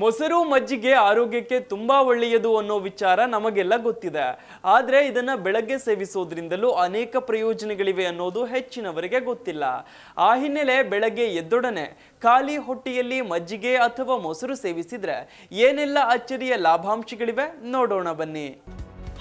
ಮೊಸರು ಮಜ್ಜಿಗೆ ಆರೋಗ್ಯಕ್ಕೆ ತುಂಬಾ ಒಳ್ಳೆಯದು ಅನ್ನೋ ವಿಚಾರ ನಮಗೆಲ್ಲ ಗೊತ್ತಿದೆ. ಆದರೆ ಇದನ್ನ ಬೆಳಗ್ಗೆ ಸೇವಿಸೋದ್ರಿಂದಲೂ ಅನೇಕ ಪ್ರಯೋಜನಗಳಿವೆ ಅನ್ನೋದು ಹೆಚ್ಚಿನವರಿಗೆ ಗೊತ್ತಿಲ್ಲ. ಆ ಹಿನ್ನೆಲೆ ಬೆಳಗ್ಗೆ ಎದ್ದೊಡನೆ ಖಾಲಿ ಹೊಟ್ಟೆಯಲ್ಲಿ ಮಜ್ಜಿಗೆ ಅಥವಾ ಮೊಸರು ಸೇವಿಸಿದ್ರೆ ಏನೆಲ್ಲ ಅಚ್ಚರಿಯ ಲಾಭಾಂಶಗಳಿವೆ ನೋಡೋಣ ಬನ್ನಿ.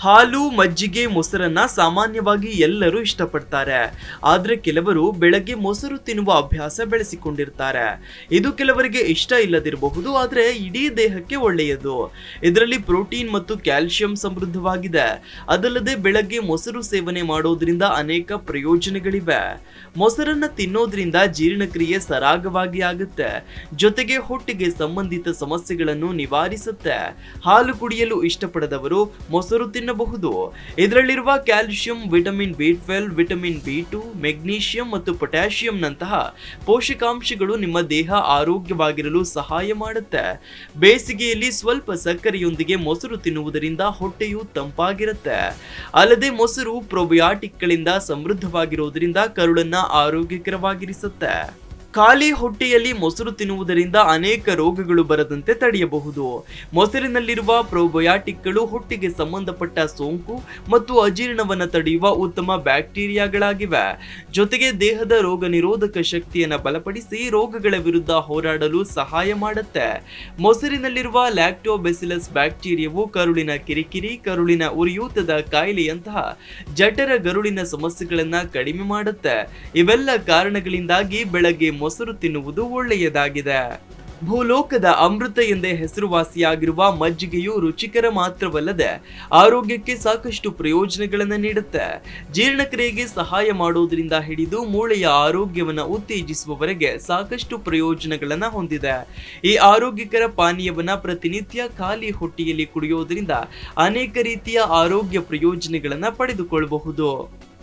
ಹಾಲು, ಮಜ್ಜಿಗೆ, ಮೊಸರನ್ನ ಸಾಮಾನ್ಯವಾಗಿ ಎಲ್ಲರೂ ಇಷ್ಟಪಡ್ತಾರೆ. ಆದ್ರೆ ಕೆಲವರು ಬೆಳಗ್ಗೆ ಮೊಸರು ತಿನ್ನುವ ಅಭ್ಯಾಸ ಬೆಳೆಸಿಕೊಂಡಿರ್ತಾರೆ. ಇದು ಕೆಲವರಿಗೆ ಇಷ್ಟ ಇಲ್ಲದಿರಬಹುದು, ಆದ್ರೆ ಇಡೀ ದೇಹಕ್ಕೆ ಒಳ್ಳೆಯದು. ಇದರಲ್ಲಿ ಪ್ರೋಟೀನ್ ಮತ್ತು ಕ್ಯಾಲ್ಸಿಯಂ ಸಮೃದ್ಧವಾಗಿದೆ. ಅದಲ್ಲದೆ ಬೆಳಗ್ಗೆ ಮೊಸರು ಸೇವನೆ ಮಾಡೋದ್ರಿಂದ ಅನೇಕ ಪ್ರಯೋಜನಗಳಿವೆ. ಮೊಸರನ್ನ ತಿನ್ನೋದ್ರಿಂದ ಜೀರ್ಣಕ್ರಿಯೆ ಸರಾಗವಾಗಿ ಆಗುತ್ತೆ. ಜೊತೆಗೆ ಹೊಟ್ಟೆಗೆ ಸಂಬಂಧಿತ ಸಮಸ್ಯೆಗಳನ್ನು ನಿವಾರಿಸುತ್ತೆ. ಹಾಲು ಕುಡಿಯಲು ಇಷ್ಟಪಡದವರು ಮೊಸರು ತಿನ್ನಬಹುದು? ಇದರಲ್ಲಿರುವ calcium vitamin B twelve vitamin B two, magnesium ಮತ್ತು ಪೊಟ್ಯಾಷಿಯಂನಂತಹ ಪೋಷಕಾಂಶಗಳು ನಿಮ್ಮ ದೇಹ ಆರೋಗ್ಯವಾಗಿರಲು ಸಹಾಯ ಮಾಡುತ್ತೆ. ಬೇಸಿಗೆಯಲ್ಲಿ ಸ್ವಲ್ಪ ಸಕ್ಕರೆಯೊಂದಿಗೆ ಮೊಸರು ತಿನ್ನುವುದರಿಂದ ಹೊಟ್ಟೆಯು ತಂಪಾಗಿರುತ್ತೆ. ಅಲ್ಲದೆ ಮೊಸರು ಪ್ರೊಬಯಾಟಿಕ್ಗಳಿಂದ ಸಮೃದ್ಧವಾಗಿರುವುದರಿಂದ ಕರುಳನ್ನ ಆರೋಗ್ಯಕರವಾಗಿರಿಸುತ್ತೆ. ಖಾಲಿ ಹೊಟ್ಟೆಯಲ್ಲಿ ಮೊಸರು ತಿನ್ನುವುದರಿಂದ ಅನೇಕ ರೋಗಗಳು ಬರದಂತೆ ತಡೆಯಬಹುದು. ಮೊಸರಿನಲ್ಲಿರುವ ಪ್ರೋಬಯಾಟಿಕ್ಗಳು ಹೊಟ್ಟೆಗೆ ಸಂಬಂಧಪಟ್ಟ ಸೋಂಕು ಮತ್ತು ಅಜೀರ್ಣವನ್ನು ತಡೆಯುವ ಉತ್ತಮ ಬ್ಯಾಕ್ಟೀರಿಯಾಗಳಾಗಿವೆ. ಜೊತೆಗೆ ದೇಹದ ರೋಗ ನಿರೋಧಕ ಶಕ್ತಿಯನ್ನು ಬಲಪಡಿಸಿ ರೋಗಗಳ ವಿರುದ್ಧ ಹೋರಾಡಲು ಸಹಾಯ ಮಾಡುತ್ತೆ. ಮೊಸರಿನಲ್ಲಿರುವ ಲ್ಯಾಕ್ಟೋಬೆಸಿಲಸ್ ಬ್ಯಾಕ್ಟೀರಿಯಾವು ಕರುಳಿನ ಕಿರಿಕಿರಿ, ಕರುಳಿನ ಉರಿಯೂತದ ಕಾಯಿಲೆಯಂತಹ ಜಠರ ಗರುಳಿನ ಸಮಸ್ಯೆಗಳನ್ನು ಕಡಿಮೆ ಮಾಡುತ್ತೆ. ಇವೆಲ್ಲ ಕಾರಣಗಳಿಂದಾಗಿ ಬೆಳಗ್ಗೆ ಮೊಸರು ತಿನ್ನುವುದು ಒಳ್ಳೆಯದಾಗಿದೆ. ಭೂಲೋಕದ ಅಮೃತ ಎಂದೇ ಹೆಸರುವಾಸಿಯಾಗಿರುವ ಮಜ್ಜಿಗೆಯು ರುಚಿಕರ ಮಾತ್ರವಲ್ಲದೆ ಆರೋಗ್ಯಕ್ಕೆ ಸಾಕಷ್ಟು ಪ್ರಯೋಜನಗಳನ್ನು ನೀಡುತ್ತೆ. ಜೀರ್ಣಕ್ರಿಯೆಗೆ ಸಹಾಯ ಮಾಡುವುದರಿಂದ ಹಿಡಿದು ಮೂಳೆಯ ಆರೋಗ್ಯವನ್ನು ಉತ್ತೇಜಿಸುವವರೆಗೆ ಸಾಕಷ್ಟು ಪ್ರಯೋಜನಗಳನ್ನು ಹೊಂದಿದೆ. ಈ ಆರೋಗ್ಯಕರ ಪಾನೀಯವನ್ನು ಪ್ರತಿನಿತ್ಯ ಖಾಲಿ ಹೊಟ್ಟೆಯಲ್ಲಿ ಕುಡಿಯುವುದರಿಂದ ಅನೇಕ ರೀತಿಯ ಆರೋಗ್ಯ ಪ್ರಯೋಜನಗಳನ್ನು ಪಡೆದುಕೊಳ್ಳಬಹುದು.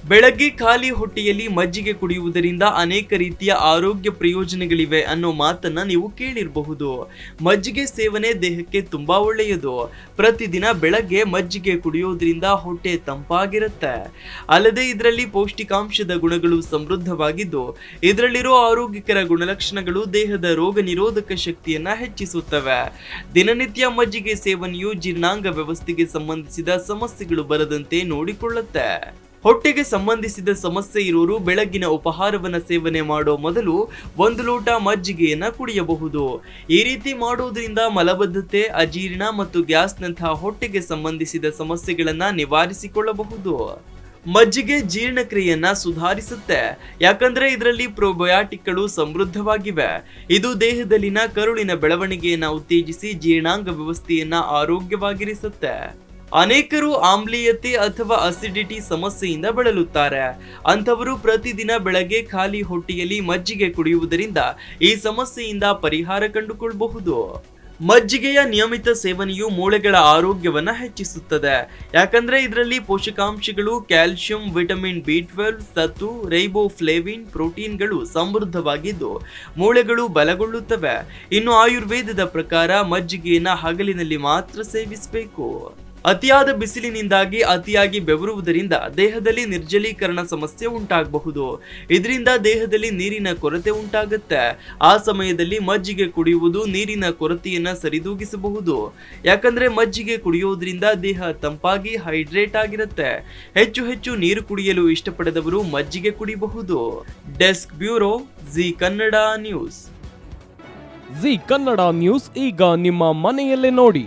ಬೆಳಗ್ಗೆ ಖಾಲಿ ಹೊಟ್ಟೆಯಲ್ಲಿ ಮಜ್ಜಿಗೆ ಕುಡಿಯುವುದರಿಂದ ಅನೇಕ ರೀತಿಯ ಆರೋಗ್ಯ ಪ್ರಯೋಜನಗಳಿವೆ ಅನ್ನೋ ಮಾತನ್ನ ನೀವು ಕೇಳಿರಬಹುದು. ಮಜ್ಜಿಗೆ ಸೇವನೆ ದೇಹಕ್ಕೆ ತುಂಬಾ ಒಳ್ಳೆಯದು. ಪ್ರತಿದಿನ ಬೆಳಗ್ಗೆ ಮಜ್ಜಿಗೆ ಕುಡಿಯೋದ್ರಿಂದ ಹೊಟ್ಟೆ ತಂಪಾಗಿರುತ್ತೆ. ಅಲ್ಲದೆ ಇದರಲ್ಲಿ ಪೌಷ್ಟಿಕಾಂಶದ ಗುಣಗಳು ಸಮೃದ್ಧವಾಗಿದ್ದು, ಇದರಲ್ಲಿರೋ ಆರೋಗ್ಯಕರ ಗುಣಲಕ್ಷಣಗಳು ದೇಹದ ರೋಗ ನಿರೋಧಕ ಶಕ್ತಿಯನ್ನ ಹೆಚ್ಚಿಸುತ್ತವೆ. ದಿನನಿತ್ಯ ಮಜ್ಜಿಗೆ ಸೇವನೆಯು ಜೀರ್ಣಾಂಗ ವ್ಯವಸ್ಥೆಗೆ ಸಂಬಂಧಿಸಿದ ಸಮಸ್ಯೆಗಳು ಬರದಂತೆ ನೋಡಿಕೊಳ್ಳುತ್ತೆ. ಹೊಟ್ಟೆಗೆ ಸಂಬಂಧಿಸಿದ ಸಮಸ್ಯೆ ಇರೋರು ಬೆಳಗ್ಗಿನ ಉಪಹಾರವನ್ನು ಸೇವನೆ ಮಾಡೋ ಮೊದಲು ಒಂದು ಲೋಟ ಮಜ್ಜಿಗೆಯನ್ನ ಕುಡಿಯಬಹುದು. ಈ ರೀತಿ ಮಾಡುವುದರಿಂದ ಮಲಬದ್ಧತೆ, ಅಜೀರ್ಣ ಮತ್ತು ಗ್ಯಾಸ್ನಂತಹ ಹೊಟ್ಟೆಗೆ ಸಂಬಂಧಿಸಿದ ಸಮಸ್ಯೆಗಳನ್ನ ನಿವಾರಿಸಿಕೊಳ್ಳಬಹುದು. ಮಜ್ಜಿಗೆ ಜೀರ್ಣಕ್ರಿಯೆಯನ್ನ ಸುಧಾರಿಸುತ್ತೆ. ಯಾಕಂದ್ರೆ ಇದರಲ್ಲಿ ಪ್ರೋಬಯಾಟಿಕ್ಗಳು ಸಮೃದ್ಧವಾಗಿವೆ. ಇದು ದೇಹದಲ್ಲಿನ ಕರುಳಿನ ಬೆಳವಣಿಗೆಯನ್ನ ಉತ್ತೇಜಿಸಿ ಜೀರ್ಣಾಂಗ ವ್ಯವಸ್ಥೆಯನ್ನ ಆರೋಗ್ಯವಾಗಿರಿಸುತ್ತೆ. ಅನೇಕರು ಆಮ್ಲೀಯತೆ ಅಥವಾ ಅಸಿಡಿಟಿ ಸಮಸ್ಯೆಯಿಂದ ಬಳಲುತ್ತಾರೆ. ಅಂಥವರು ಪ್ರತಿದಿನ ಬೆಳಗ್ಗೆ ಖಾಲಿ ಹೊಟ್ಟೆಯಲ್ಲಿ ಮಜ್ಜಿಗೆ ಕುಡಿಯುವುದರಿಂದ ಈ ಸಮಸ್ಯೆಯಿಂದ ಪರಿಹಾರ ಕಂಡುಕೊಳ್ಳಬಹುದು ಮಜ್ಜಿಗೆಯ ನಿಯಮಿತ ಸೇವನೆಯು ಮೂಳೆಗಳ ಆರೋಗ್ಯವನ್ನು ಹೆಚ್ಚಿಸುತ್ತದೆ. ಯಾಕಂದ್ರೆ ಇದರಲ್ಲಿ ಪೋಷಕಾಂಶಗಳು ಕ್ಯಾಲ್ಸಿಯಂ ವಿಟಮಿನ್ ಬಿ ಟ್ವೆಲ್ವ್ ಸತ್ತು, ರೈಬೋಫ್ಲೇವಿನ್ ಪ್ರೋಟೀನ್ಗಳು ಸಮೃದ್ಧವಾಗಿದ್ದು ಮೂಳೆಗಳು ಬಲಗೊಳ್ಳುತ್ತವೆ. ಇನ್ನು ಆಯುರ್ವೇದದ ಪ್ರಕಾರ ಮಜ್ಜಿಗೆಯನ್ನು ಹಗಲಿನಲ್ಲಿ ಮಾತ್ರ ಸೇವಿಸಬೇಕು. ಅತಿಯಾದ ಬಿಸಿಲಿನಿಂದಾಗಿ ಅತಿಯಾಗಿ ಬೆವರುವುದರಿಂದ ದೇಹದಲ್ಲಿ ನಿರ್ಜಲೀಕರಣ ಸಮಸ್ಯೆ ಉಂಟಾಗಬಹುದು. ಇದರಿಂದ ದೇಹದಲ್ಲಿ ನೀರಿನ ಕೊರತೆ ಉಂಟಾಗುತ್ತೆ. ಆ ಸಮಯದಲ್ಲಿ ಮಜ್ಜಿಗೆ ಕುಡಿಯುವುದು ನೀರಿನ ಕೊರತೆಯನ್ನು ಸರಿದೂಗಿಸಬಹುದು. ಯಾಕಂದ್ರೆ ಮಜ್ಜಿಗೆ ಕುಡಿಯುವುದರಿಂದ ದೇಹ ತಂಪಾಗಿ ಹೈಡ್ರೇಟ್ ಆಗಿರುತ್ತೆ. ಹೆಚ್ಚು ಹೆಚ್ಚು ನೀರು ಕುಡಿಯಲು ಇಷ್ಟಪಡದವರು ಮಜ್ಜಿಗೆ ಕುಡಿಯಬಹುದು desk bureau Zee Kannada news. Zee Kannada news ಈಗ ನಿಮ್ಮ ಮನೆಯಲ್ಲೇ ನೋಡಿ.